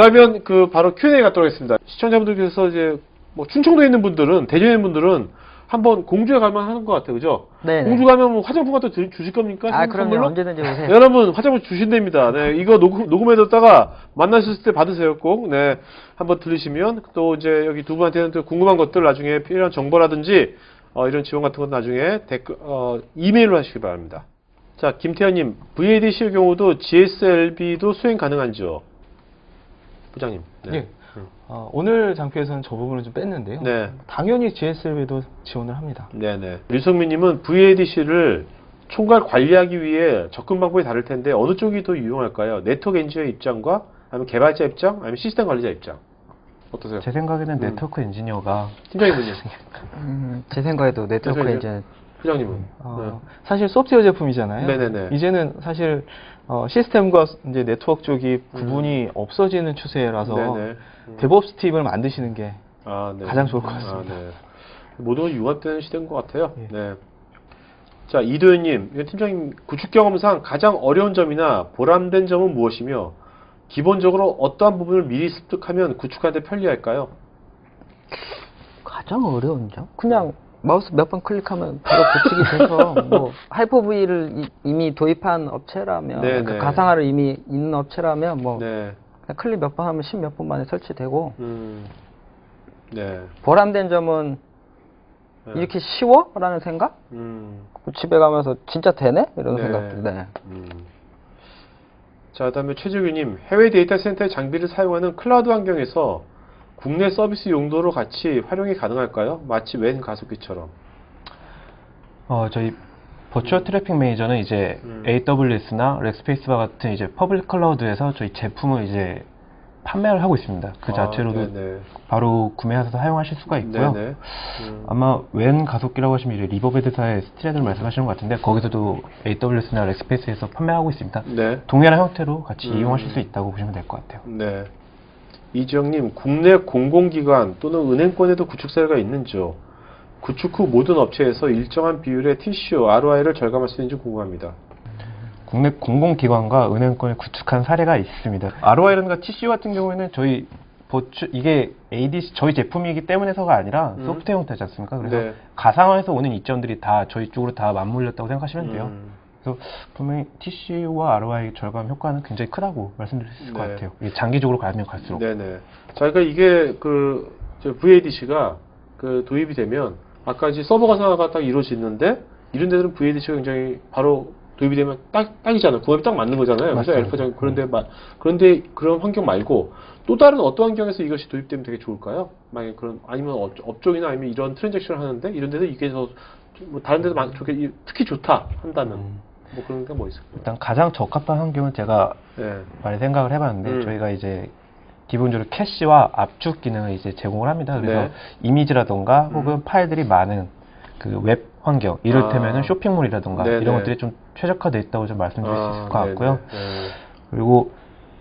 자, 그러면 그 바로 Q&A 갖도록 하겠습니다. 시청자분들께서 이제 뭐 충청도에 있는 분들은 대전에 있는 분들은 한번 공주에 가면 하는 것 같아요, 그죠? 네. 공주 가면 뭐 화장품 같은 거 드- 주실 겁니까? 아, 선- 그럼요. 선물로? 언제든지 오세요. 여러분 화장품 주신답니다. 네, 이거 녹음, 녹음해뒀다가 만나셨을 때 받으세요 꼭. 네, 한번 들으시면 또 이제 여기 두 분한테는 또 궁금한 것들 나중에 필요한 정보라든지 어, 이런 지원 같은 건 나중에 댓글 어, 이메일로 하시기 바랍니다. 자, 김태현님, VADC의 경우도 GSLB도 수행 가능한지요? 부장님. 예. 어, 오늘 장표에서는 저 부분을 좀 뺐는데요. 네. 당연히 GSLB도 지원을 합니다. 네네. 류성민님은 VADC를 총괄 관리하기 위해 접근 방법이 다를 텐데 어느 쪽이 더 유용할까요? 네트워크 엔지니어 입장과 아니면 개발자 입장, 아니면 시스템 관리자 입장. 어떠세요? 제 생각에는 음. 네트워크 엔지니어가 팀장님은요? 음, 제 생각에도 네트워크 이제 부장님은? 어, 사실 소프트웨어 제품이잖아요. 네네네. 이제는 사실 어, 시스템과 이제 네트워크 쪽이 구분이 없어지는 추세라서 음. 네네. 음. 데브옵스 팁을 만드시는 게 아, 네. 가장 좋을 것 같습니다. 아, 네. 모든 건 융합되는 시대인 것 같아요. 예. 네. 자, 이도현님, 팀장님 구축 경험상 가장 어려운 점이나 보람된 점은 무엇이며 기본적으로 어떠한 부분을 미리 습득하면 구축하는데 편리할까요? 가장 어려운 점? 그냥 마우스 몇 번 클릭하면 바로 구축이 돼서 뭐 하이퍼V를 이미 도입한 업체라면 네, 그 네. 가상화를 이미 있는 업체라면 뭐 네. 그냥 클릭 몇 번 하면 10몇분 만에 설치되고 음. 네. 보람된 점은 네. 이렇게 쉬워? 라는 생각? 음. 집에 가면서 진짜 되네? 이런 네. 생각들 네. 음. 자, 그다음에 최재규님, 해외 데이터 센터의 장비를 사용하는 클라우드 환경에서 국내 서비스 용도로 같이 활용이 가능할까요? 마치 웬 가속기처럼. 어, 저희 버추얼 트래픽 매니저는 이제 음. AWS나 렉스페이스와 같은 이제 퍼블릭 클라우드에서 저희 제품을 이제 판매를 하고 있습니다. 그 아, 자체로도 네네. 바로 구매하셔서 사용하실 수가 있고요. 음. 아마 웬 가속기라고 하시면 이제 리버베드사의 스트레드를 말씀하시는 것 같은데 거기서도 AWS나 렉스페이스에서 판매하고 있습니다. 네. 동일한 형태로 같이 음. 이용하실 수 있다고 보시면 될 것 같아요. 네. 이지영님, 국내 공공기관 또는 은행권에도 구축 사례가 있는지요? 구축 후 모든 업체에서 일정한 비율의 TCO, ROI를 절감할 수 있는지 궁금합니다. 국내 공공기관과 은행권을 구축한 사례가 있습니다. ROI라든가 TCO 같은 경우에는 저희 버추 이게 ADC 저희 제품이기 때문에서가 아니라 음. 소프트웨어 형태지 않습니까? 그래서 네. 가상화에서 오는 이점들이 다 저희 쪽으로 다 맞물렸다고 생각하시면 돼요. 음. 그래서 분명히 TCO와 ROI 절감 효과는 굉장히 크다고 말씀드릴 수 있을 것 네. 같아요. 이게 장기적으로 가면 갈수록. 네네. 자, 그러니까 이게 그 VADC가 그 도입이 되면 아까 이제 서버 가상화가 딱 이루어지는데 이런 데들은 VADC가 굉장히 바로 도입이 되면 딱 딱이잖아요. 궁합이 딱 맞는 거잖아요. 그래서. 엘프장 그런데 마, 그런데 그런 환경 말고 또 다른 어떤 환경에서 이것이 도입되면 되게 좋을까요? 만약 그런 아니면 업, 업종이나 아니면 이런 트랜잭션을 하는데 이런 데도 이게 더 뭐 다른 데도 많, 좋게 이- 특히 좋다 한다면 음. 뭐 그런 게 뭐 있을까요? 일단 가장 적합한 환경은 제가 네. 많이 생각을 해봤는데 음. 저희가 이제 기본적으로 캐시와 압축 기능을 이제 제공을 합니다. 그래서 네. 이미지라던가 음. 혹은 파일들이 많은 그 웹 환경, 이를테면은 아. 쇼핑몰이라던가 네네. 이런 것들이 좀 최적화되어 있다고 좀 말씀드릴 수 있을 것 아, 같고요. 네네. 네. 그리고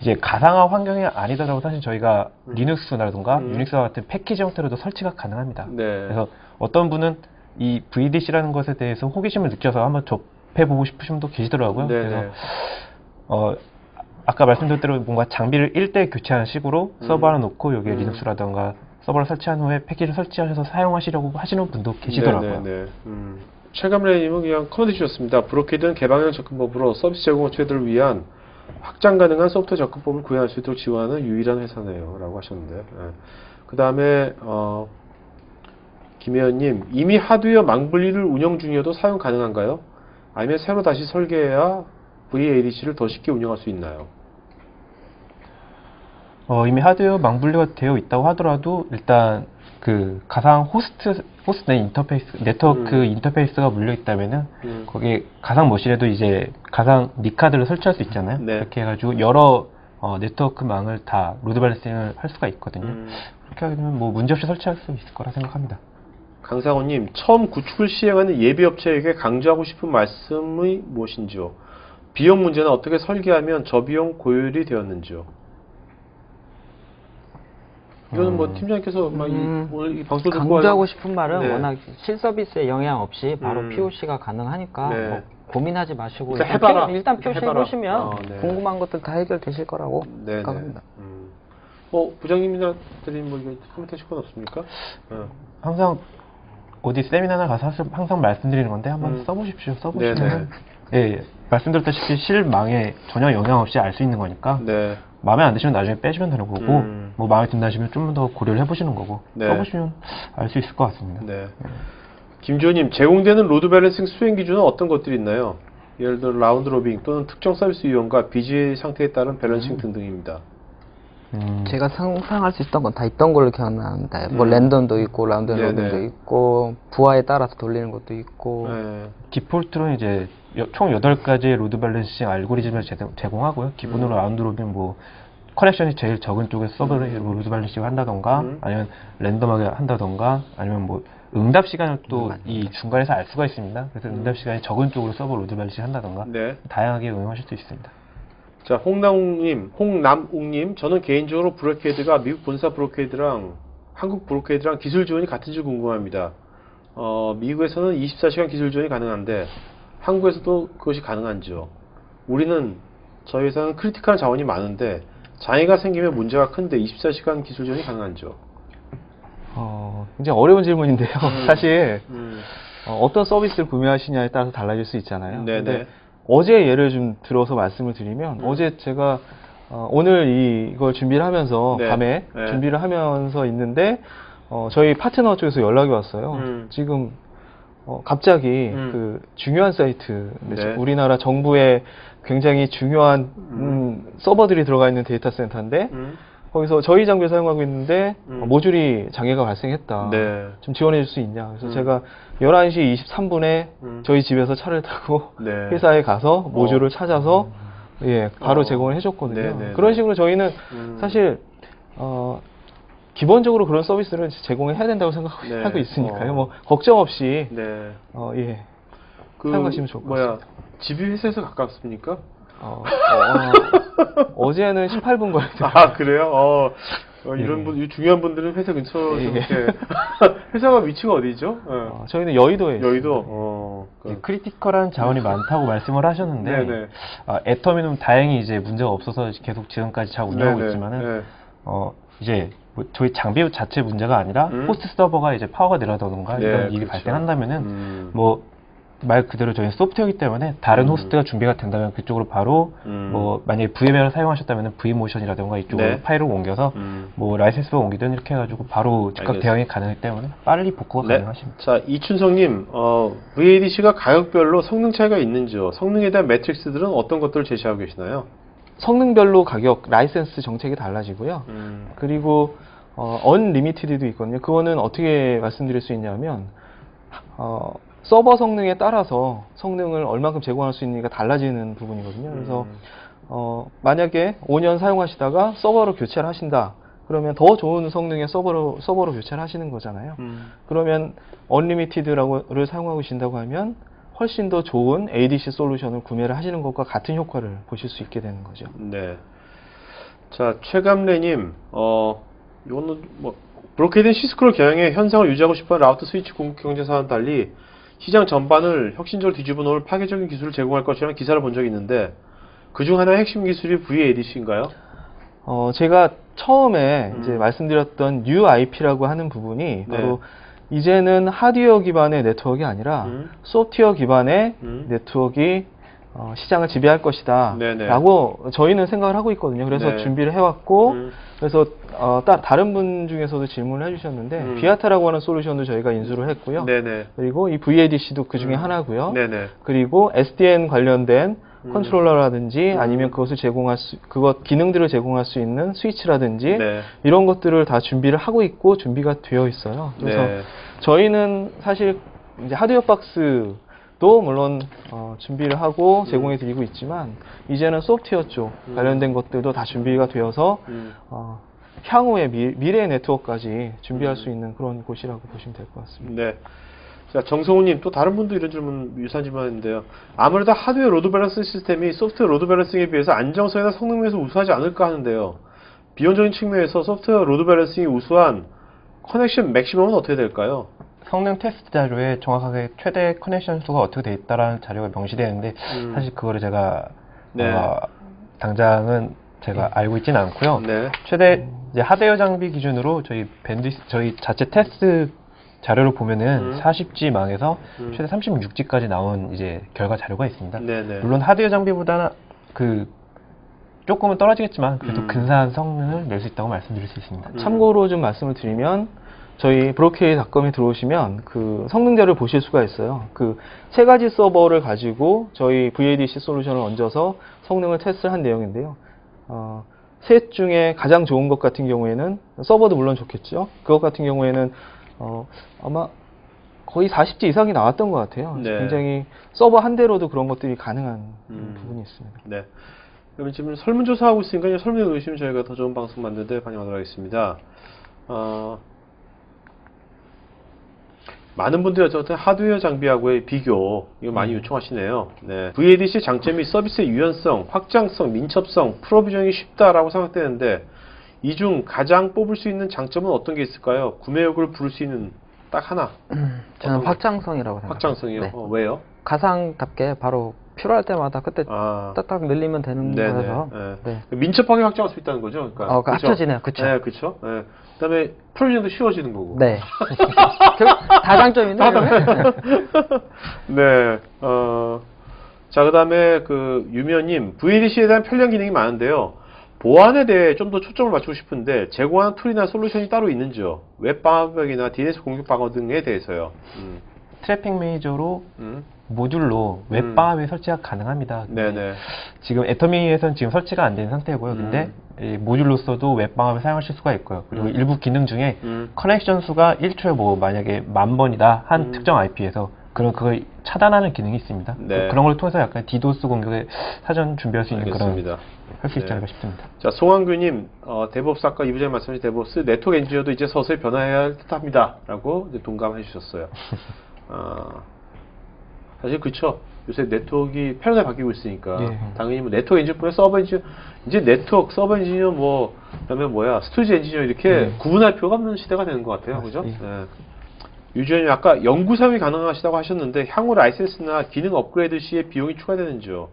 이제 가상화 환경이 아니더라도 사실 저희가 음. 리눅스라던가 음. 유닉스와 같은 패키지 형태로도 설치가 가능합니다. 네. 그래서 어떤 분은 이 VDC라는 것에 대해서 호기심을 느껴서 한번 접 해보고 싶으신 분도 계시더라고요. 네네. 그래서 어, 아까 말씀드린 대로 뭔가 장비를 1대 교체하는 식으로 음. 서버 하나 놓고 여기에 음. 리눅스라던가 서버를 설치한 후에 패키지를 설치하셔서 사용하시려고 하시는 분도 계시더라고요. 네네네. 음. 최감래님은 그냥 커멘트 주셨습니다. 브로키드는 개방형 접근법으로 서비스 제공 업체들을 위한 확장 가능한 소프트웨어 접근법을 구현할 수 있도록 지원하는 유일한 회사네요. 라고 하셨는데. 그 다음에, 어, 김혜연님, 이미 하드웨어 망분리를 운영 중이어도 사용 가능한가요? 아니면 새로 다시 설계해야 VADC를 더 쉽게 운영할 수 있나요? 어, 이미 하드웨어 망분리가 되어 있다고 하더라도 일단 그 가상 호스트 호스트 내 인터페이스 네트워크 음. 인터페이스가 물려 있다면은 음. 거기에 가상 머신에도 이제 가상 니카드를 설치할 수 있잖아요. 네. 이렇게 해가지고 여러 어, 네트워크망을 다 로드 밸런싱을 할 수가 있거든요. 음. 그렇게 하게 되면 뭐 문제없이 설치할 수 있을 거라 생각합니다. 강상호님, 처음 구축을 시행하는 예비 업체에게 강조하고 싶은 말씀이 무엇인지요? 비용 문제는 어떻게 설계하면 저비용 고율이 되었는지요? 이거는 뭐 음. 팀장님께서 막 이, 음, 오늘 이 방송 듣고 강조하고 싶은 말은 네. 워낙 실서비스에 영향 없이 바로 음. POC가 가능하니까 네. 뭐 고민하지 마시고 일단 일단, 해봐라. 피- 일단 POC 해봐라. 해보시면 어, 네. 궁금한 것들 다 해결되실 거라고 네네. 생각합니다. 음. 어, 부장님이나 대리님 뭐 이거 코멘트 하실 건 없습니까? 어. 항상 어디 세미나나 가서 항상- 말씀드리는 건데 한번 음. 써보십시오. 써보시면 예, 예. 말씀드렸다시피 실망에 전혀 영향 없이 알 수 있는 거니까 네. 마음에 안 드시면 나중에 빼주면 되는 거고 음. 뭐 마음에 든다 하시면 좀 더 고려를 해보시는 거고 네. 써보시면 알 수 있을 것 같습니다. 네. 김주호님, 제공되는 로드 밸런싱 수행 기준은 어떤 것들이 있나요? 예를 들어 라운드 로빙 또는 특정 서비스 이용과 BG의 상태에 따른 밸런싱 등등입니다. 음, 제가 상상할 수 있던 건 다 있던 걸로 기억나는데 뭐 음. 랜덤도 있고 라운드. 로빙도 있고 부하에 따라서 돌리는 것도 있고 네. 디폴트로 이제 여- 총 8가지의 로드 밸런싱 알고리즘을 제, 제공하고요. 기본으로 음. 라운드 로빈 뭐 커넥션이 제일 적은 쪽에 서버를 로드 밸런싱을 한다던가 음. 아니면 랜덤하게 한다던가 아니면 뭐 응답 시간을 또 맞네. 이 중간에서 알 수가 있습니다. 그래서 음. 응답 시간이 적은 쪽으로 서버 로드 밸런싱 한다던가 네. 다양하게 응용하실 수 있습니다. 자, 홍남욱님, 홍남욱님, 저는 개인적으로 브로케이드가 미국 본사 브로케이드랑 한국 브로케이드랑 기술 지원이 같은지 궁금합니다. 어, 미국에서는 24시간 기술 지원이 가능한데 한국에서도 그것이 가능한지요? 우리는 저희 회사는 크리티컬 자원이 많은데 장애가 생기면 문제가 큰데 24시간 기술 지원이 가능한지요? 어, 굉장히 어려운 질문인데요. 사실 음, 어, 떤 서비스를 구매하시냐에 따라서 달라질 수 있잖아요. 네네. 어제 예를 좀 들어서 말씀을 드리면 음. 어제 제가 어, 오늘 이- 이걸 준비를 하면서 네. 밤에 네. 준비를 하면서 있는데 어, 저희 파트너 쪽에서 연락이 왔어요. 음. 지금 어, 갑자기 음. 그 중요한 사이트 네. 우리나라 정부의 굉장히 중요한 음, 서버들이 들어가 있는 데이터 센터인데 음, 거기서 저희 장비를 사용하고 있는데 음. 어, 모듈이 장애가 발생했다. 네. 좀 지원해 줄 수 있냐. 그래서 음. 제가 11시 23분에 음. 저희 집에서 차를 타고 네. 회사에 가서 모듈을 찾아서 예, 바로 어. 제공을 해 줬거든요. 네, 네, 그런 네. 식으로 저희는 음. 사실 어, 기본적으로 그런 서비스를 제공해야 된다고 생각하고 네. 있으니까요. 어. 뭐 걱정 없이 네. 어, 예. 그 사용하시면 좋을 것 뭐야, 집이 회사에서 가깝습니까? 어, 어, 제는 18분 걸리더라고요. 아 그래요? 어, 어, 이런 예. 분, 이 중요한 분들은 회사 근처 예. 이렇게 회사가 위치가 어디죠? 예. 어, 저희는 여의도에 여의도. 있습니다. 어, 그, 크리티컬한 자원이 많다고 말씀을 하셨는데 네네. 아, 애터미는 다행히 이제 문제가 없어서 계속 지금까지 잘 운영하고 네네. 있지만은 네. 어 이제 뭐 저희 장비 자체 문제가 아니라 음. 호스트 서버가 이제 파워가 내려다던가 네, 이런 일이 그렇죠. 발생한다면은 음, 뭐 말 그대로 저희 소프트웨어이기 때문에 다른 음. 호스트가 준비가 된다면 그쪽으로 바로 음. 뭐 만약에 VM을 사용하셨다면 V모션이라던가 이쪽으로 네. 파일을 옮겨서 음. 뭐 라이센스를 옮기든 이렇게 해가지고 바로 즉각 알겠습니다. 대응이 가능하기 때문에 빨리 복구가 네. 가능하십니다. 자, 이춘성님, 어, VADC가 가격별로 성능 차이가 있는지요? 성능에 대한 매트릭스들은 어떤 것들을 제시하고 계시나요? 성능별로 가격, 라이센스 정책이 달라지고요. 음, 그리고 어, 언리미티드도 있거든요. 그거는 어떻게 말씀드릴 수 있냐면 어, 서버 성능에 따라서 성능을 얼만큼 제공할 수 있는지가 달라지는 부분이거든요. 그래서 음, 어, 만약에 5년 사용하시다가 서버로 교체를 하신다. 그러면 더 좋은 성능의 서버로 서버로 교체를 하시는 거잖아요. 음, 그러면 언리미티드라고를 사용하고 계신다고 하면 훨씬 더 좋은 ADC 솔루션을 구매를 하시는 것과 같은 효과를 보실 수 있게 되는 거죠. 네. 자, 최감래님, 어, 이거는 뭐, 브로케이든 시스코를 겨냥해 현상을 유지하고 싶어하는 라우터 스위치 공급 경쟁사와는 달리 시장 전반을 혁신적으로 뒤집어 놓을 파괴적인 기술을 제공할 것이라는 기사를 본 적이 있는데 그중 하나의 핵심 기술이 VADC인가요? 어, 제가 처음에 음. 이제 말씀드렸던 UIP라고 하는 부분이 네. 바로 이제는 하드웨어 기반의 네트워크가 아니라 음. 소프트웨어 기반의 음. 네트워크가 어, 시장을 지배할 것이다 네네. 라고 저희는 생각을 하고 있거든요. 그래서 네. 준비를 해왔고 음. 그래서 어, 따, 다른 분 중에서도 질문을 해주셨는데 음. 비아타라고 하는 솔루션도 저희가 인수를 했고요. 네네. 그리고 이 VADC도 그 중에 음. 하나고요. 네네. 그리고 SDN 관련된 음. 컨트롤러라든지 음. 아니면 그것을 제공할 수, 그것 기능들을 제공할 수 있는 스위치라든지 네. 이런 것들을 다 준비를 하고 있고 준비가 되어 있어요. 그래서 네. 저희는 사실 이제 하드웨어 박스 도 물론 어, 준비를 하고 제공해 드리고 있지만 이제는 소프트웨어 쪽 음. 관련된 것들도 다 준비가 되어서 음. 어, 향후의 미, 미래 네트워크까지 준비할 음. 수 있는 그런 곳이라고 보시면 될 것 같습니다. 네. 자, 정성우님, 또 다른 분도 이런 질문, 유사한 질문인데요. 아무래도 하드웨어 로드 밸런스 시스템이 소프트웨어 로드 밸런싱에 비해서 안정성이나 성능 면에서 우수하지 않을까 하는데요. 비용적인 측면에서 소프트웨어 로드 밸런싱이 우수한 커넥션 맥시멈은 어떻게 될까요? 성능 테스트 자료에 정확하게 최대 커넥션 수가 어떻게 돼 있다라는 자료가 명시되어 있는데 음. 사실 그거를 제가 네. 어, 당장은 제가 알고 있지는 않고요. 네. 최대 이제 하드웨어 장비 기준으로 저희 밴드 저희 자체 테스트 자료를 보면은 음. 40G 망에서 음. 최대 36G까지 나온 이제 결과 자료가 있습니다. 네네. 물론 하드웨어 장비보다는 그 조금은 떨어지겠지만 그래도 음. 근사한 성능을 낼 수 있다고 말씀드릴 수 있습니다. 음. 참고로 좀 말씀을 드리면 저희 브로케이닷컴에 들어오시면 그 성능 자료를 보실 수가 있어요. 그 세 가지 서버를 가지고 저희 VADC 솔루션을 얹어서 성능을 테스트를 한 내용인데요. 어, 셋 중에 가장 좋은 것 같은 경우에는 서버도 물론 좋겠죠. 그것 같은 경우에는 어, 아마 거의 40G 이상이 나왔던 것 같아요. 네. 굉장히 서버 한 대로도 그런 것들이 가능한 음. 부분이 있습니다. 네. 그러면 지금 설문조사하고 있으니까 설문에 넣으시면 저희가 더 좋은 방송 만드는데 반영하도록 하겠습니다. 어, 많은 분들이 어쨌든 하드웨어 장비하고의 비교 이거 많이 요청하시네요. 네. VADC 장점이 서비스의 유연성, 확장성, 민첩성, 프로비전이 쉽다라고 생각되는데 이 중 가장 뽑을 수 있는 장점은 어떤 게 있을까요? 구매욕을 부를 수 있는 딱 하나. 저는 어떤 게? 확장성이라고 생각합니다. 확장성이요. 네. 어, 왜요? 가상답게 바로 필요할 때마다 그때 아, 딱딱 늘리면 되는 네네. 거라서 네. 네. 민첩하게 확장할 수 있다는 거죠. 그러니까 어, 그 그쵸? 합쳐지네요. 그쵸. 네, 그렇죠. 네. 그다음에 프로비전도 쉬워지는 거고. 네. 다 장점이네요. 네. 어. 자, 그다음에 그 유미연님 VADC에 대한 편리한 기능이 많은데요. 보안에 대해 좀 더 초점을 맞추고 싶은데 제공하는 툴이나 솔루션이 따로 있는지요? 웹 방어벽이나 DNS 공격 방어 등에 대해서요. 음. 트래픽 매니저로 음. 모듈로 웹 음. 설치가 가능합니다. 네네. 지금 애터미에서는 지금 설치가 안 된 상태고요. 근데 이 모듈로서도 웹 방어를 사용하실 수가 있고요. 그리고 음. 일부 기능 중에 음. 커넥션 수가 1초에 뭐 만약에 만 번이다 한 음. 특정 IP에서 그런 그걸 차단하는 기능이 있습니다. 네. 그런 걸 통해서 약간 디도스 공격에 사전 준비할 수 있는 알겠습니다. 그런 할 수 있지 네. 않을까 싶습니다. 자, 송한규님, 어, 데브옵스 아까 이부장님 말씀하신 데브옵스 네트워크 엔지니어도 이제 서서히 변화해야 할 듯합니다. 라고 이제 동감해 주셨어요. 어, 사실 그쵸. 요새 네트워크가 패러다임 바뀌고 있으니까 예. 당연히 뭐 네트워크 엔지니어뿐만 서버 엔지니어 이제 네트워크 서버 엔지니어 뭐 그다음에 뭐야 스토리지 엔지니어 이렇게 예. 구분할 필요가 없는 시대가 되는 것 같아요. 그죠? 맞습니다. 네. 유주현님 아까 연구 사용이 가능하시다고 하셨는데 향후 라이센스나 기능 업그레이드 시에 비용이 추가되는지요?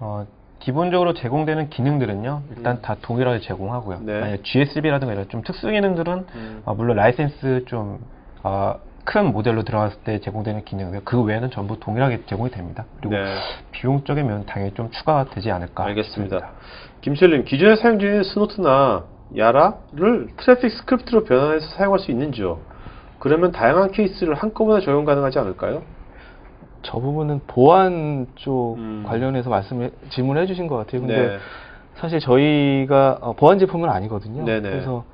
어, 기본적으로 제공되는 기능들은요, 일단 음. 다 동일하게 제공하고요. 네. GSB라든가 이런 좀 특수 기능들은 음. 아, 물론 라이센스 좀 아, 큰 모델로 들어갔을 때 제공되는 기능, 그 외에는 전부 동일하게 제공이 됩니다. 그리고 네. 비용적인 면은 당연히 좀 추가가 되지 않을까 알겠습니다. 김철님, 기존에 사용 중인 스노트나 야라를 트래픽 스크립트로 변환해서 사용할 수 있는지요? 그러면 다양한 케이스를 한꺼번에 적용 가능하지 않을까요? 저 부분은 보안 쪽 음. 관련해서 말씀을 질문해 주신 것 같아요. 근데 네. 사실 저희가 어, 보안 제품은 아니거든요. 네네. 그래서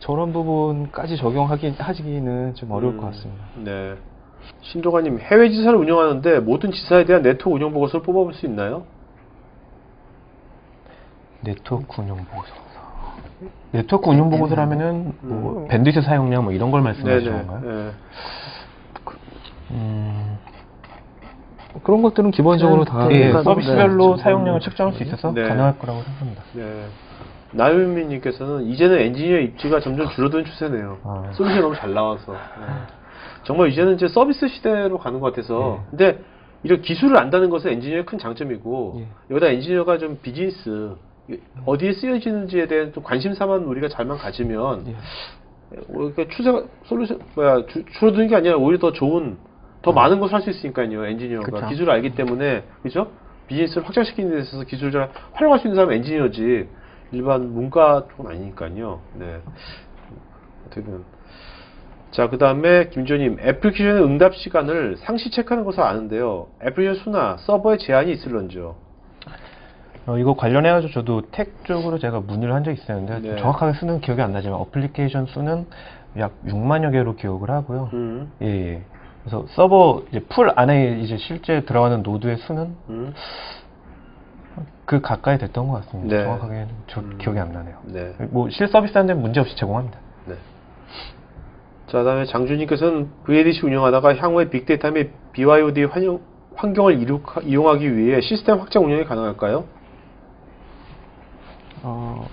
저런 부분까지 적용하기 하기는 좀 어려울 음, 것 같습니다. 네. 신도관님, 해외 지사를 운영하는데 모든 지사에 대한 네트워크 운영 보고서를 뽑아볼 수 있나요? 네트워크 운영 보고서. 네트워크 운영 보고서라면은 뭐 밴드위드 사용량 뭐 이런 걸 말씀하시는 건가요? 네. 음, 그런 것들은 기본적으로 다 예, 그러니까 서비스별로 네. 사용량을 측정할 수 있어서 네. 가능할 거라고 생각합니다. 네. 나유민님께서는 이제는 엔지니어 입지가 점점 줄어드는 추세네요. 아. 솔루션이 너무 잘 나와서. 네. 정말 이제는 이제 서비스 시대로 가는 것 같아서. 예. 근데 이런 기술을 안다는 것은 엔지니어의 큰 장점이고, 예. 여기다 엔지니어가 좀 비즈니스, 어디에 쓰여지는지에 대한 좀 관심사만 우리가 잘만 가지면, 예. 어, 그러니까 추세가, 솔루션, 뭐야, 주- 줄어드는 게 아니라 오히려 더 좋은, 더 많은 것을 할 수 있으니까요, 엔지니어가. 그쵸. 기술을 알기 때문에, 그죠? 비즈니스를 확장시키는 데 있어서 기술을 잘 활용할 수 있는 사람은 엔지니어지, 일반 문과 쪽은 아니니까요. 네. 어떻게 보면. 자, 그 다음에 김조님, 애플리케이션의 응답 시간을 상시 체크하는 것을 아는데요. 애플리케이션 수나 서버에 제한이 있을런지요? 어, 이거 관련해가지고 저도 텍 쪽으로 제가 문의를 한 적이 있었는데 네. 정확하게 수는 기억이 안 나지만 어플리케이션 수는 약 6만여 개로 기억을 하고요. 음, 예, 예. 그래서 서버 이제 풀 안에 이제 실제 들어가는 노드의 수는 음, 그 가까이 됐던 것 같습니다. 네. 정확하게는 저 음. 기억이 안 나네요. 네. 뭐 실서비스하는데 문제 없이 제공합니다. 네. 자, 다음에 장주님께서는 VADC 운영하다가 향후에 빅데이터 및 BYOD 환영, 환경을 이룩- 이용하기 위해 시스템 확장 운영이 가능할까요? 어,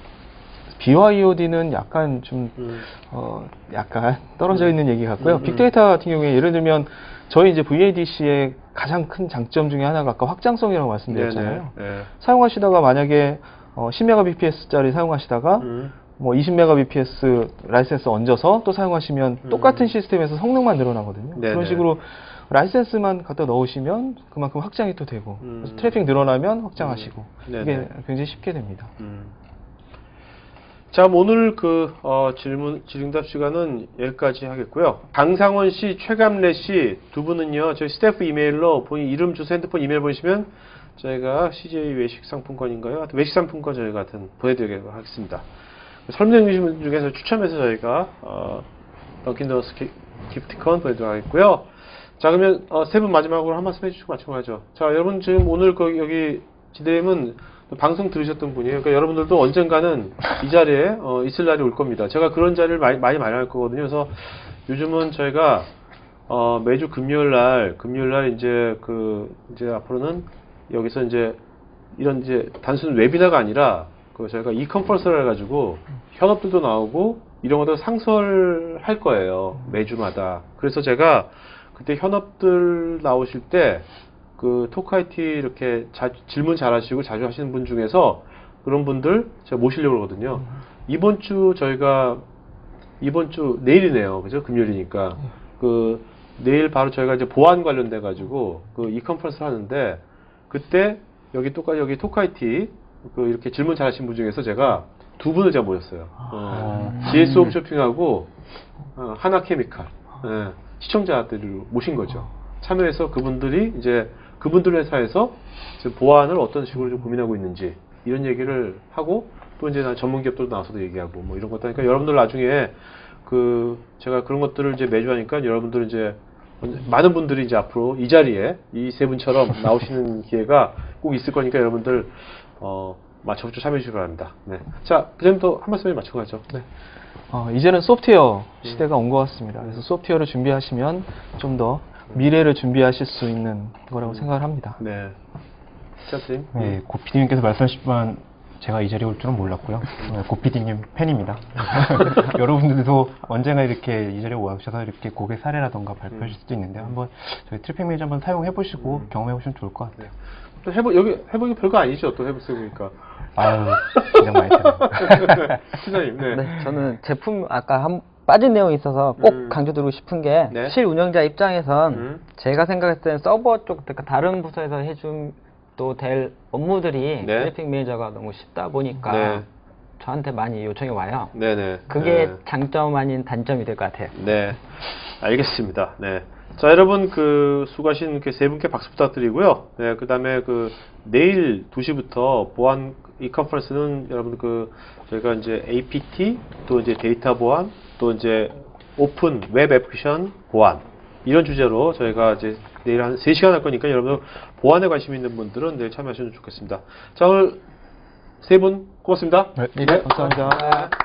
BYOD는 약간 좀 음, 어, 약간 떨어져 있는 얘기 같고요. 음, 음. 빅데이터 같은 경우에 예를 들면 저희 이제 VADC의 가장 큰 장점 중에 하나가 아까 확장성이라고 말씀드렸잖아요. 네네. 네. 사용하시다가 만약에 어, 10mbps짜리 사용하시다가 음. 뭐 20mbps 라이센스 얹어서 또 사용하시면 음. 똑같은 시스템에서 성능만 늘어나거든요. 네네. 그런 식으로 라이센스만 갖다 넣으시면 그만큼 확장이 또 되고 음. 트래픽 늘어나면 확장하시고 음. 네네. 이게 굉장히 쉽게 됩니다. 음. 자, 오늘 그 어, 질문 질응답 시간은 여기까지 하겠고요. 강상원 씨, 최감래 씨 두 분은요, 저희 스태프 이메일로 본인 이름, 주소, 핸드폰 이메일 보내시면 저희가 CJ 외식 상품권인가요? 외식 상품권 저희가 하여튼 보내드리도록 하겠습니다. 설명해 주신 분 중에서 추첨해서 저희가 어, 던킨더스 기- 기프티콘 보내드리도록 하겠고요. 자, 그러면 어, 세 분 마지막으로 한 말씀 해주시고 마치고 가죠. 자, 여러분 지금 오늘 거, 여기 지대임은 방송 들으셨던 분이에요. 그러니까 여러분들도 언젠가는 이 자리에 어, 있을 날이 올 겁니다. 제가 그런 자리를 많이 많이 마련할 거거든요. 그래서 요즘은 저희가 어, 매주 금요일 날 금요일 날 이제 그 이제 앞으로는 여기서 이제 이런 이제 단순 웨비나가 아니라 그 저희가 이 컨퍼런스를 해가지고 현업들도 나오고 이런 것들 상설할 거예요 매주마다. 그래서 제가 그때 현업들 나오실 때 그 토크아이티 이렇게 자- 질문 잘하시고 자주 하시는 분 중에서 그런 분들 제가 모시려고 그러거든요. 이번 주 저희가 이번 주 내일이네요. 그죠? 금요일이니까. 그 내일 바로 저희가 이제 보안 관련돼 가지고 그 이 컨퍼런스 하는데 그때 여기 똑같이 여기 토카이티 그 이렇게 질문 잘하신 분 중에서 제가 두 분을 제가 모셨어요. 어, GS 홈 쇼핑하고 어, 하나 케미칼 예, 시청자들을 모신 거죠. 참여해서 그분들이 이제 그분들 회사에서 보안을 어떤 식으로 좀 고민하고 있는지 이런 얘기를 하고 또 이제 나 전문 기업들도 나와서도 얘기하고 뭐 이런 것들 하니까 여러분들 나중에 그 제가 그런 것들을 이제 매주 하니까 여러분들 이제 많은 분들이 이제 앞으로 이 자리에 이 세 분처럼 나오시는 기회가 꼭 있을 거니까 여러분들 어 맞춰서 참여해 주시기 바랍니다. 네. 자, 그럼 또한 말씀에 맞춰 가죠. 네. 어, 이제는 소프트웨어 시대가 온것 같습니다. 그래서 소프트웨어를 준비하시면 좀더 미래를 준비하실 수 있는 거라고 생각을 합니다. 네. 시작님. 네, 고피디님께서 말씀하셨지만 제가 이 자리에 올 줄은 몰랐고요. 네, 고피디님 팬입니다. 여러분들도 언젠가 이렇게 이 자리에 오셔서 이렇게 고객 사례라던가 발표하실 수도 있는데 한번 저희 트래픽 매니저 한번 사용해 보시고 경험해 보시면 좋을 것 같아요. 또 해보 여기 해보기 별거 아니죠. 또 해보니까. 아유, 긴장 많이. 시장님. 네. 네, 저는 제품 아까 한 빠진 내용이 있어서 꼭 음. 강조드리고 싶은 게 네. 실운영자 입장에선 음. 제가 생각했을 때는 서버 쪽 그러니까 다른 부서에서 해준 또 될 업무들이 네. 트래픽 매니저가 너무 쉽다 보니까 네. 저한테 많이 요청이 와요. 네네. 그게 네. 장점 아닌 단점이 될 것 같아요. 네, 알겠습니다. 네. 자, 여러분, 그, 수고하신 그 세 분께 박수 부탁드리고요. 네, 그 다음에 그, 내일 2시부터 보안, 이 컨퍼런스는 여러분 그, 저희가 이제 APT, 또 이제 데이터 보안, 또 이제 오픈 웹 애플리케이션 보안, 이런 주제로 저희가 이제 내일 한 3시간 할 거니까 여러분 보안에 관심 있는 분들은 내일 참여하시면 좋겠습니다. 자, 오늘 세 분 고맙습니다. 네. 네, 감사합니다.